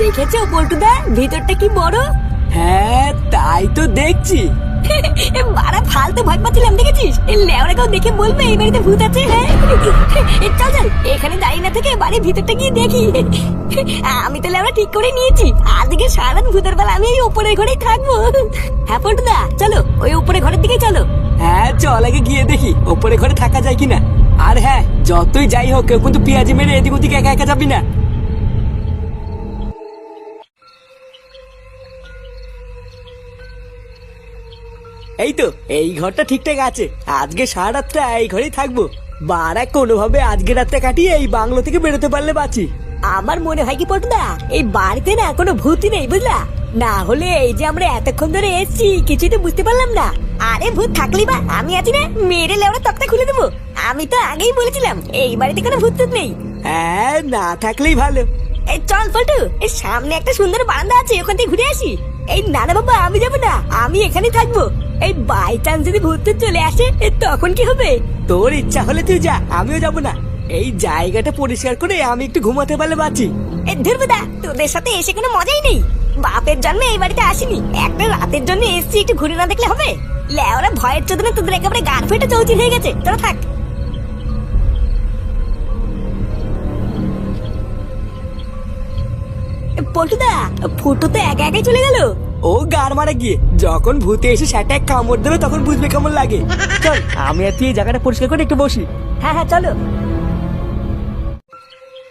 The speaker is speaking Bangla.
দেখেছ পল্টুদা? ভিতরটা কি বড়? হ্যাঁ তাই তো দেখছি। বাড়া ফালতু ভয় পাচ্ছিলাম দেখেছিস? লেওরা কেউ দেখে বলবে এই বাড়িতে ভূত আছে হ্যাঁ? চল চল এখানে দাঁড়িয়ে না থেকে বাড়ির ভিতরটা গিয়ে দেখি। আমি তো লেওরা ঠিক করে নিয়েছি। আজকে সারা ভূতের বেলা আমি এই উপরের ঘরেই থাকব। হ্যাঁ পল্টুদা চলো ওই উপরে ঘরের দিকে চলো। হ্যাঁ চল আগে গিয়ে দেখি ওপরে ঘরে থাকা যায় কিনা। আর হ্যাঁ যতই যাই হোক কেউ কিন্তু পেঁয়াজি মেরে এদিক ওদিক একা একা যাবি না। এই তো এই ঘরটা ঠিকঠাক আছে। আজকে সারা রাতটা এই ঘরেই থাকব। বারা কোনোভাবে আজকে রাতটা কাটিয়ে এই বাংলো থেকে বেরোতে পারলে বাঁচি। আমার মনে হয় কি পটুদা এই বাড়িতে না কোনো ভূতই নেই বুঝলা? না হলে এই যে আমরা এতক্ষণ ধরে এসেছি কিছুই তো বুঝতে পারলাম না। আরে ভূত থাকলি বা আমি আছি না মেরে লেওড়া তক্তা খুলে দেবো। আমি তো আগেই বলেছিলাম এই বাড়িতে কোনো ভূত টুত নেই। হ্যাঁ না থাকলেই ভালো। এই চল পল্টু এই সামনে একটা সুন্দর বারান্দা আছে ওখান থেকে ঘুরে আসি। এই না না বাবা আমি যাব না। আমি এখানেই থাকব। এই বাই চান্স যদি ভূত চলে আসে তখন কি হবে? তোর ইচ্ছা হলে তুই যা আমিও যাব না। এই জায়গাটা পরিষ্কার করে আমি একটু ঘুমাতে পারলে বাঁচি। ধুরবুদা তোদের সাথে এসে কোনো মজাই নেই। বাপের জন্মে এই বাড়িতে আসিনি। একটা রাতের জন্য এসছি একটু ঘুরে না দেখলে হবে? লেওরা ভয়ের চোদনে তোদের একেবারে গান ফেটে চৌচির হয়ে গেছে। তোরা থাক। এ, পল্টুদা ফুটো তো একা একাই চলে গেল। ও গার মারা গিয়ে যখন ভূতে এসে সেটা কামড় দেবে তখন বুঝবে কেমন লাগে। চল আমি আর তুই এই জায়গাটা পরিষ্কার করে একটু বসি। হ্যাঁ হ্যাঁ চলো।